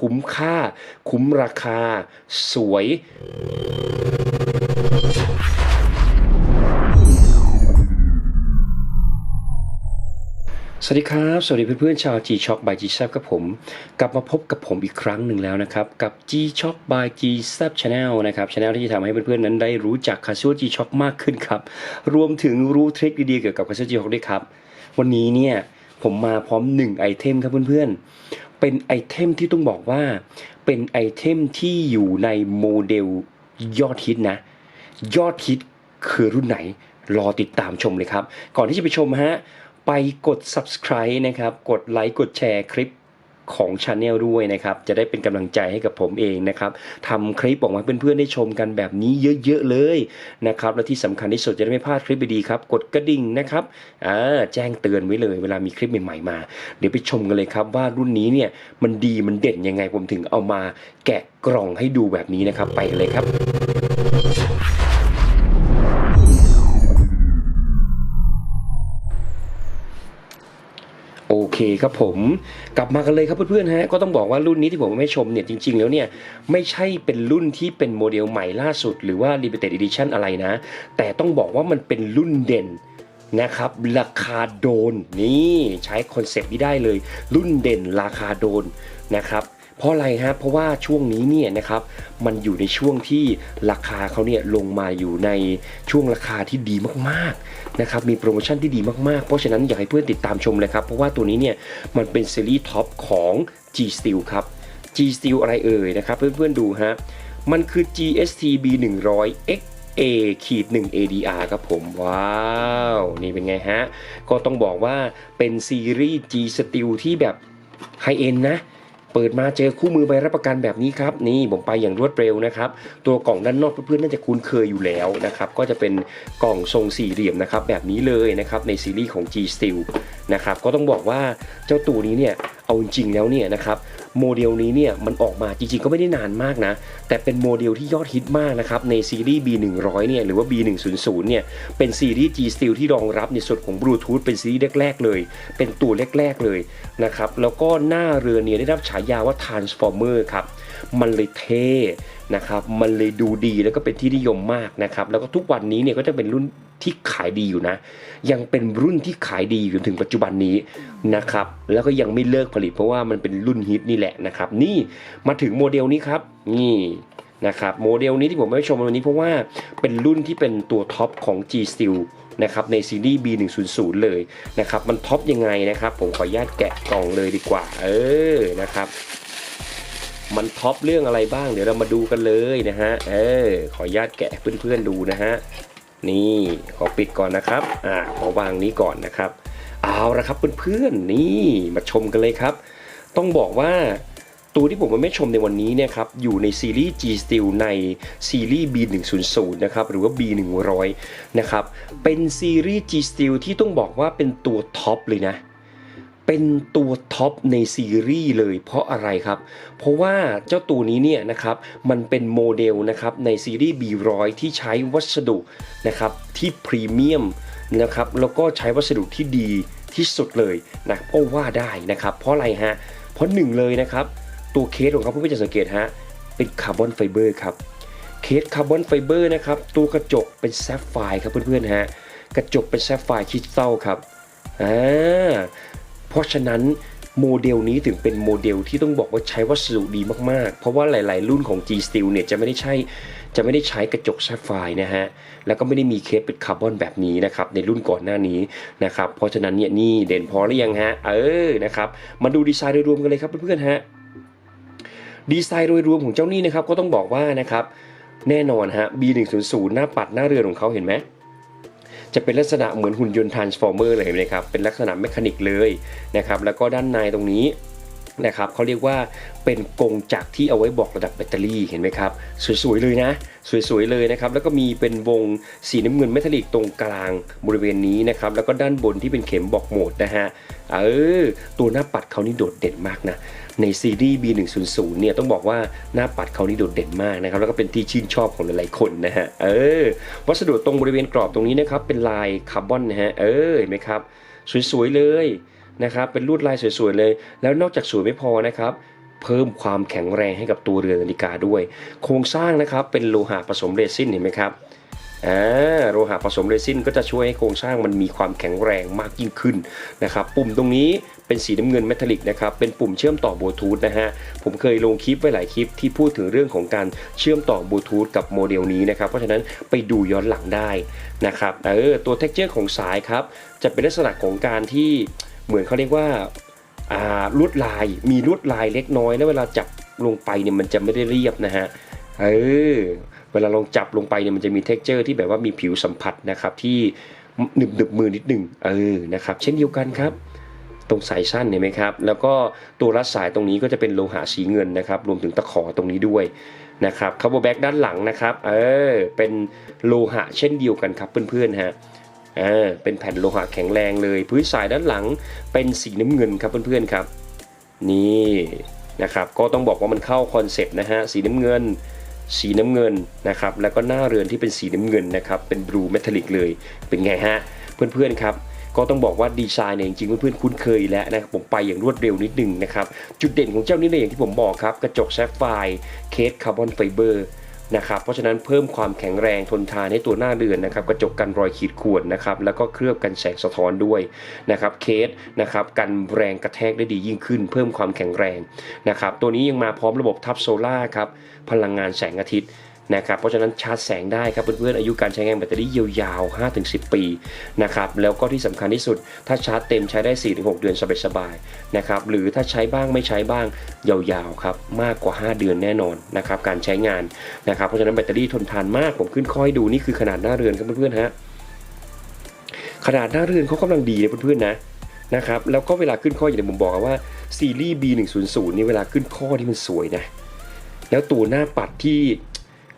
คุ้มค่า คุ้มราคา สวย สวัสดีครับ สวัสดีเพื่อนๆชาว G Shock by G s a p กับผม กลับมาพบกับผมอีกครั้งหนึ่งแล้วนะครับ กับ G Shock by G s a p Channel นะครับ Channel ที่จะทำให้เพื่อนๆนั้นได้รู้จักคาซิโอ G Shock มากขึ้นครับ รวมถึงรู้ทริคดีๆเกี่ยวกับคาซิโอ G Shock ด้วยครับ วันนี้เนี่ย ผมมาพร้อมหนึ่งไอเทมครับเพื่อนๆ เป็นไอเทมที่ต้องบอกว่า เป็นไอเทมที่อยู่ในโมเดลยอดฮิตนะ ยอดฮิตคือรุ่นไหน รอติดตามชมเลยครับ ก่อนที่จะไปชมฮะ ไปกด subscribe นะครับ กดไลค์ กดแชร์คลิป ของ Channel ด้วยนะครับ จะได้เป็นกำลังใจให้กับผมเองนะครับทำคลิปออกมาให้เพื่อนๆได้ชมกันแบบนี้เยอะๆเลยนะครับ และที่สำคัญที่สุดจะได้ไม่พลาดคลิปดีๆครับกดกระดิ่งนะครับอ่าแจ้งเตือนไว้เลยเวลามีคลิปใหม่ๆมา เดี๋ยวไปชมกันเลยครับว่ารุ่นนี้เนี่ยมันดีมันเด่นยังไงผมถึงเอามาแกะกล่องให้ดูแบบนี้นะครับ ไปกันเลยครับ เคครับผมกลับมากันเลยครับเพื่อนๆฮะก็ต้องบอกว่ารุ่นนี้ที่ผมไม่ชมเนี่ยจริง ๆ แล้วเนี่ยไม่ใช่เป็นรุ่นที่เป็นโมเดลใหม่ล่าสุด หรือว่า limited edition อะไรนะ แต่ต้องบอกว่ามันเป็นรุ่นเด่นนะครับราคาโดนนี่ใช้คอนเซปต์นี้ได้เลย รุ่นเด่นราคาโดนนะครับ เพราะอะไรฮะเพราะว่าช่วงนี้เนี่ยนะครับมันอยู่ในช่วงที่ราคาเขาเนี่ยลงมาอยู่ในช่วงราคาที่ดีมากๆนะครับมีโปรโมชั่นที่ดีมากๆ เพราะฉะนั้นอยากให้เพื่อนติดตามชมเลยครับ เพราะว่าตัวนี้เนี่ยมันเป็นซีรีส์ท็อปของ G Steel ครับ G Steel อะไรเอ่ยนะครับเพื่อนๆดูฮะมันคือ GST B 100 X A ขีด1 ADR ครับผม ว้าว นี่เป็นไงฮะ ก็ต้องบอกว่าเป็นซีรีส์ G Steel ที่แบบไฮเอ็นนะ เปิดมาเจอคู่มือใบรับประกันแบบนี้ครับนี่ผมไปอย่างรวดเร็วนะครับตัวกล่องด้านนอกเพื่อนๆน่าจะคุ้นเคยอยู่แล้วนะครับก็จะเป็นกล่องทรงสี่เหลี่ยมนะครับแบบนี้เลยนะครับในซีรีส์ของ G Steel นะครับก็ต้องบอกว่าเจ้าตัวนี้เนี่ยเอาจริงแล้วเนี่ยนะครับ โมเดลนี้เนี่ยมันออกมาจริงๆก็ไม่ได้นานมากนะ แต่เป็นโมเดลที่ยอดฮิตมากนะครับ ในซีรีส์ B100 เนี่ยหรือว่า B100 เนี่ยเป็นซีรีส์ G Steel ที่รองรับในส่วนของบลูทูธเป็นซีรีส์แรกๆเลย เป็นตัวแรกๆเลยนะครับแล้วก็หน้าเรือเนี่ยได้รับฉายาว่า Transformer ครับมันเลยเท่นะครับมันเลยดูดีแล้วก็เป็นที่นิยมมากนะครับแล้วก็ทุกวันนี้เนี่ยก็จะเป็นรุ่น ที่ขายดีอยู่นะ ยังเป็นรุ่นที่ขายดีอยู่จนถึงปัจจุบันนี้นะครับ แล้วก็ยังไม่เลิกผลิตเพราะว่ามันเป็นรุ่นฮิตนี่แหละนะครับ นี่มาถึงโมเดลนี้ครับ นี่นะครับโมเดลนี้ที่ผมไม่ชมวันนี้เพราะว่าเป็นรุ่นที่เป็นตัวท็อปของ G Steel นะครับในซีรีส์ B100 เลยนะครับ มันท็อปยังไงนะครับ ผมขออนุญาตแกะกล่องเลยดีกว่า เออนะครับ มันท็อปเรื่องอะไรบ้างเดี๋ยวเรามาดูกันเลยนะฮะเออขออนุญาตแกะเพื่อนๆดูนะฮะ นี่ขอปิดก่อนนะครับอ่าขอวางนี้ก่อนนะครับ เอาละครับเพื่อนๆนี่มาชมกันเลยครับ ต้องบอกว่าตัวที่ผมมาไม่ชมในวันนี้เนี่ยครับอยู่ในซีรีส์ G Steel ในซีรีส์ B100 นะครับหรือว่า B100 นะครับเป็นซีรีส์ G Steel ที่ต้องบอกว่าเป็นตัวท็อปเลยนะ เป็นตัวท็อปในซีรีส์เลยเพราะอะไรครับ เพราะว่าเจ้าตัวนี้เนี่ยนะครับมันเป็นโมเดลนะครับในซีรีส์ B100 ที่ใช้วัสดุนะครับที่พรีเมียมนะครับแล้วก็ใช้วัสดุที่ดีที่สุดเลยนะก็ว่าได้นะครับ เพราะอะไรฮะ เพราะหนึ่งเลยนะครับ ตัวเคสของเขาเพื่อนๆจะสังเกตฮะเป็นคาร์บอนไฟเบอร์ครับเคสคาร์บอนไฟเบอร์นะครับตัวกระจกเป็นแซฟไฟร์ครับเพื่อนๆฮะกระจกเป็นแซฟไฟร์คริสตัลครับอ่า ราะฉะนั้นโมเดลนี้ถึงเป็นโมเดลที่ต้องบอกว่าใช้วัสดุดีมากๆ เพราะว่าหลายๆ รุ่นของ G Steel เนี่ยจะไม่ได้ใช้จะไม่ได้ใช้กระจกแซฟไฟนะฮะ แล้วก็ไม่ได้มีเคสเป็นคาร์บอนแบบนี้นะครับในรุ่นก่อนหน้านี้นะครับ เพราะฉะนั้นเนี่ยนี่เด่นพอหรือยังฮะ เออนะครับ มาดูดีไซน์โดยรวมกันเลยครับเพื่อนๆฮะ ดีไซน์โดยรวมของเจ้านี่นะครับก็ต้องบอกว่านะครับแน่นอนฮะ B100 หน้าปัดหน้าเรือของเขาเห็นไหม จะเป็นลักษณะเหมือนหุ่นยนต์ทรานส์ฟอร์เมอร์เลยเห็นไหมครับ เป็นลักษณะเมคานิกเลยนะครับ แล้วก็ด้านในตรงนี้นะครับเขาเรียกว่าเป็นกงจักรที่เอาไว้บอกระดับแบตเตอรี่เห็นไหมครับ สวยๆเลยนะ สวยๆเลยนะครับ แล้วก็มีเป็นวงสีน้ำเงินเมทัลลิกตรงกลางบริเวณนี้นะครับ แล้วก็ด้านบนที่เป็นเข็มบอกโหมดนะฮะเออตัวหน้าปัดเขานี่โดดเด่นมากนะ ในซีรีส์ B100 เนี่ยต้องบอกว่าหน้าปัดเขานี่โดดเด่นมากนะครับแล้วก็เป็นที่ชื่นชอบของหลายๆคนนะฮะเออวัสดุตรงบริเวณกรอบตรงนี้นะครับเป็นลายคาร์บอนนะฮะเออเห็นไหมครับสวยๆเลยนะครับเป็นลวดลายสวยๆเลย แล้วนอกจากสวยไม่พอนะครับเพิ่มความแข็งแรงให้กับตัวเรือนนาฬิกาด้วย โครงสร้างนะครับเป็นโลหะผสมเรซินเห็นไหมครับอ่าโลหะผสมเรซินก็จะช่วยให้โครงสร้างมันมีความแข็งแรงมากยิ่งขึ้นนะครับ ปุ่มตรงนี้ เป็นสีน้ำเงินเมทัลลิกนะครับ เป็นปุ่มเชื่อมต่อบลูทูธนะฮะ ผมเคยลงคลิปไว้หลายคลิปที่พูดถึงเรื่องของการเชื่อมต่อบลูทูธกับโมเดลนี้นะครับ เพราะฉะนั้นไปดูย้อนหลังได้นะครับ เออ ตัวเท็กเจอร์ของสายครับ จะเป็นลักษณะของการที่เหมือนเขาเรียกว่าอ่าลวดลาย มีลวดลายเล็กน้อย แล้วเวลาจับลงไปเนี่ยมันจะไม่ได้เรียบนะฮะ เออ เวลาลองจับลงไปเนี่ยมันจะมีเท็กเจอร์ที่แบบว่ามีผิวสัมผัสนะครับที่หนึบหนึบมือนิดหนึ่งเออ นะครับ เช่นเดียวกันครับ ตรงสายสั้นเห็นไหมครับ แล้วก็ตัวรัดสายตรงนี้ก็จะเป็นโลหะสีเงินนะครับ รวมถึงตะขอตรงนี้ด้วยนะครับคาร์บอแบ็กด้านหลังนะครับ เออ เป็นโลหะเช่นเดียวกันครับเพื่อนๆฮะอ่าเป็นแผ่นโลหะแข็งแรงเลย พื้นสายด้านหลังเป็นสีน้ำเงินครับเพื่อนๆครับ นี่นะครับ ก็ต้องบอกว่ามันเข้าคอนเซปต์นะฮะ สีน้ำเงิน สีน้ำเงินนะครับ แล้วก็หน้าเรือนที่เป็นสีน้ำเงินนะครับ เป็นบลูเมทัลลิกเลย เป็นไงฮะ เพื่อนๆครับ ก็ต้องบอกว่าดีไซน์เนี่ยจริงๆเพื่อนๆคุ้นเคยแล้วนะครับผมไปอย่างรวดเร็วนิดนึงนะครับ จุดเด่นของเจ้านี้เนี่ยอย่างที่ผมบอกครับ กระจกแซฟไฟร์เคสคาร์บอนไฟเบอร์นะครับเพราะฉะนั้นเพิ่มความแข็งแรงทนทานให้ตัวหน้าเรือนนะครับกระจกกันรอยขีดข่วนนะครับแล้วก็เคลือบกันแสงสะท้อนด้วยนะครับเคสนะครับกันแรงกระแทกได้ดียิ่งขึ้น เพิ่มความแข็งแรงนะครับตัวนี้ยังมาพร้อมระบบทับโซล่าครับพลังงานแสงอาทิตย์ นะครับเพราะฉะนั้นชาร์จแสงได้ครับเพื่อนๆอายุการใช้งานแบตเตอรี่ยาวๆ 5-10 ปีนะครับแล้วก็ที่สำคัญที่สุด ถ้าชาร์จเต็มใช้ได้ 4-6 เดือนสบายๆนะครับหรือถ้าใช้บ้างไม่ใช้บ้างยาวๆครับมากกว่า 5 เดือนแน่นอนนะครับการใช้งานนะครับเพราะฉะนั้นแบตเตอรี่ทนทานมากผมขึ้นข้อให้ดูนี่คือขนาดหน้าเรือนครับเพื่อนๆฮะขนาดหน้าเรือนเขากำลังดีนะเพื่อนๆนะนะครับแล้วก็เวลาขึ้นข้ออย่างที่ผมบอกว่าซีรีส์ B100 นี่เวลาขึ้นข้อที่มันสวยนะแล้วตัวหน้าปัดที่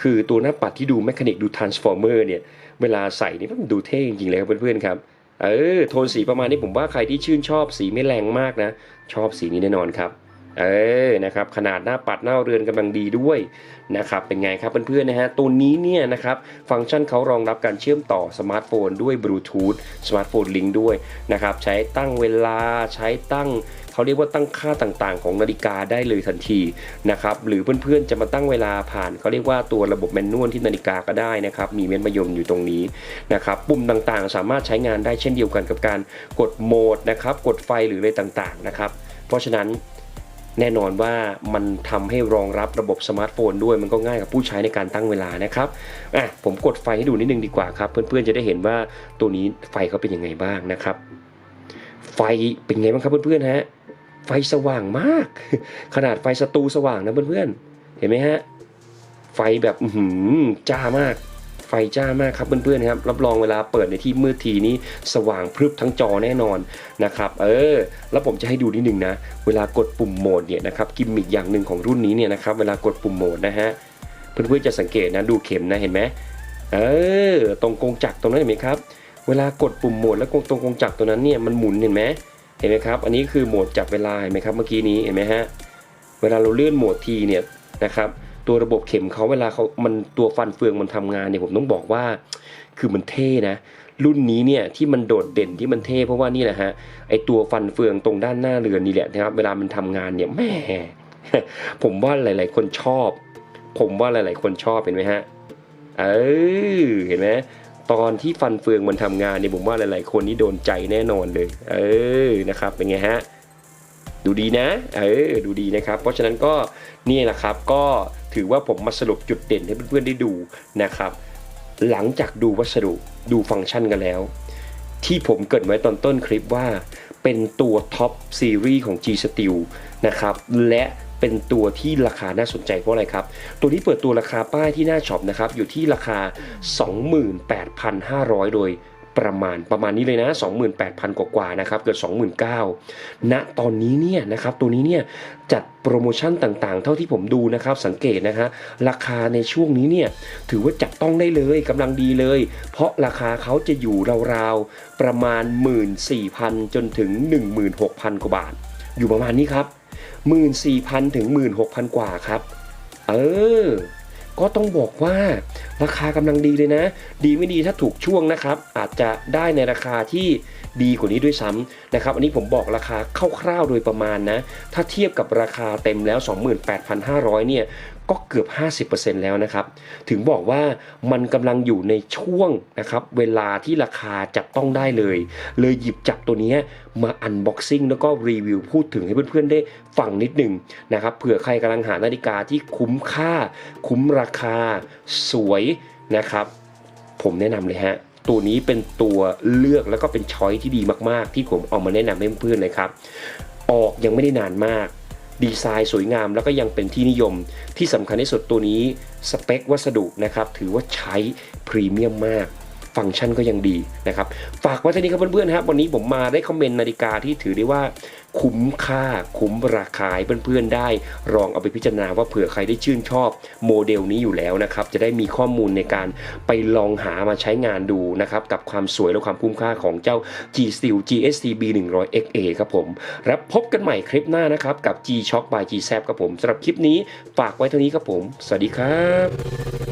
คือตัวหน้าปัดที่ดูแมคานิกดูทรานส์ฟอร์เมอร์เนี่ย เวลาใส่นี่มันดูเท่จริงๆเลยครับเพื่อนๆครับ เออ โทนสีประมาณนี้ผมว่าใครที่ชื่นชอบสีไม่แรงมากนะ ชอบสีนี้แน่นอนครับ เออนะครับขนาดหน้าปัดหน้าเรือนกำลังดีด้วยนะครับเป็นไงครับเพื่อนๆนะฮะตัวนี้เนี่ยนะครับฟังก์ชันเขารองรับการเชื่อมต่อสมาร์ทโฟนด้วยบลูทูธสมาร์ทโฟนลิงก์ด้วยนะครับใช้ตั้งเวลาใช้ตั้งเขาเรียกว่าตั้งค่าต่างๆ ของนาฬิกาได้เลยทันทีนะครับหรือเพื่อนๆจะมาตั้งเวลาผ่านเขาเรียกว่าตัวระบบแมนนวลที่นาฬิกาก็ได้นะครับมีเม็ดมะยมอยู่ตรงนี้นะครับปุ่มต่างๆ สามารถใช้งานได้เช่นเดียวกันกับการกดโหมดนะครับกดไฟหรืออะไรต่างๆนะครับเพราะฉะนั้น แน่นอนว่ามันทำให้รองรับระบบสมาร์ทโฟนด้วยมันก็ง่ายกับผู้ใช้ในการตั้งเวลานะครับอะผมกดไฟให้ดูนิดนึงดีกว่าครับ เพื่อนๆจะได้เห็นว่าตัวนี้ไฟเขาเป็นยังไงบ้างนะครับ ไฟเป็นไงบ้างครับเพื่อนๆฮะไฟสว่างมาก ขนาดไฟสตูสว่างนะเพื่อนๆเห็นไหมฮะไฟแบบหือจ้ามาก จ้ามากครับเพื่อนๆครับรับรองเวลาเปิดในที่มืดทีนี้สว่างพรึบทั้งจอแน่นอนนะครับเออแล้วผมจะให้ดูนิดนึงนะ เวลากดปุ่มโหมดเนี่ยนะครับกิมมิคอย่างหนึ่งของรุ่นนี้เนี่ยนะครับเวลากดปุ่มโหมดนะฮะเพื่อนๆจะสังเกตนะดูเข็มนะเห็นไหมเออตรงกงจักรตรงนั้นเห็นไหมครับเวลากดปุ่มโหมดแล้วตรงกงจักรตัวนั้นเนี่ยมันหมุนเห็นไหมเห็นไหมครับอันนี้คือโหมดจับเวลาเห็นไหมครับเมื่อกี้นี้เห็นไหมฮะเวลาเราเลื่อนโหมดทีเนี่ยนะครับ ตัวระบบเข็มเขาเวลาเขามันตัวฟันเฟืองมันทำงานเนี่ยผมต้องบอกว่า คือมันเท่นะ รุ่นนี้เนี่ยที่มันโดดเด่นที่มันเท่เพราะว่านี่แหละฮะไอตัวฟันเฟืองตรงด้านหน้าเรือนนี่แหละนะครับ เวลามันทำงานเนี่ยแม่ผมว่าหลาย ๆ คนชอบ ผมว่าหลาย ๆ คนชอบเห็นไหมฮะเออเห็นไหมตอนที่ฟันเฟืองมันทำงานเนี่ยผมว่าหลาย ๆ คนนี่โดนใจแน่นอนเลย เออนะครับเป็นไงฮะดูดีนะ เออ ดูดีนะครับ เพราะฉะนั้นก็นี่แหละครับ ก็ ถือว่าผมมาสรุปจุดเด่นให้เพื่อนๆได้ดูนะครับ หลังจากดูวัสดุดูฟังก์ชันกันแล้ว ที่ผมเกิดไว้ตอนต้นคลิปว่า เป็นตัวท็อปซีรีส์ของ G Steel นะครับและเป็นตัวที่ราคาน่าสนใจเพราะอะไรครับ ตัวนี้เปิดตัวราคาป้ายที่หน้าช็อปนะครับ อยู่ที่ราคา 28,500 โดย ประมาณประมาณนี้เลยนะ 28,000 กว่าๆนะครับเกือบ29,000ณตอนนี้เนี่ยนะครับตัวนี้เนี่ยจัดโปรโมชั่นต่างๆ เท่าที่ผมดูนะครับสังเกตนะฮะราคาในช่วงนี้เนี่ยถือว่าจับต้องได้เลยกำลังดีเลย เพราะราคาเขาจะอยู่ราวๆประมาณ 14,000 จนถึง 16,000 กว่าบาท อยู่ประมาณนี้ครับ 14,000 ถึง 16,000 กว่าครับ เออ ก็ต้องบอกว่าราคากำลังดีเลยนะ ดีไม่ดีถ้าถูกช่วงนะครับ อาจจะได้ในราคาที่ดีกว่านี้ด้วยซ้ำนะครับ อันนี้ผมบอกราคาคร่าวๆโดยประมาณนะ ถ้าเทียบกับราคาเต็มแล้ว 28,500 เนี่ยก็เกือบ 50%แล้วนะครับ ถึงบอกว่ามันกำลังอยู่ในช่วงนะครับ เวลาที่ราคาจับต้องได้เลย เลยหยิบจับตัวนี้มาอันบ็อกซิ่งแล้วก็รีวิวพูดถึงให้เพื่อนๆได้ฟังนิดหนึ่งนะครับเผื่อใครกำลังหานาฬิกาที่คุ้มค่า คุ้มราคา สวยนะครับ ผมแนะนำเลยฮะตัวนี้เป็นตัวเลือกแล้วก็เป็นช้อยที่ดีมากๆ ที่ผมเอามาแนะนำให้เพื่อนๆนะครับ ออกยังไม่ได้นานมาก ดีไซน์สวยงาม แล้วก็ยังเป็นที่นิยม ที่สำคัญที่สุดตัวนี้สเปควัสดุนะครับถือว่าใช้พรีเมียมมาก ฟังก์ชันก็ยังดีนะครับ ฝากไว้เท่านี้ครับเพื่อนๆครับวันนี้ผมมาได้คอมเมนต์นาฬิกาที่ถือได้ว่าคุ้มค่าคุ้มราคาเพื่อนๆได้ลองเอาไปพิจารณาว่าเผื่อใครได้ชื่นชอบโมเดลนี้อยู่แล้วนะครับ จะได้มีข้อมูลในการไปลองหามาใช้งานดูนะครับ กับความสวยและความคุ้มค่าของเจ้า G Steel GSC B 1 0 0 XA ครับผม แล้วพบกันใหม่คลิปหน้านะครับ กับ G Shock by G z ครับผมสำหรับคลิปนี้ฝากไว้เท่านี้ครับผม สวัสดีครับ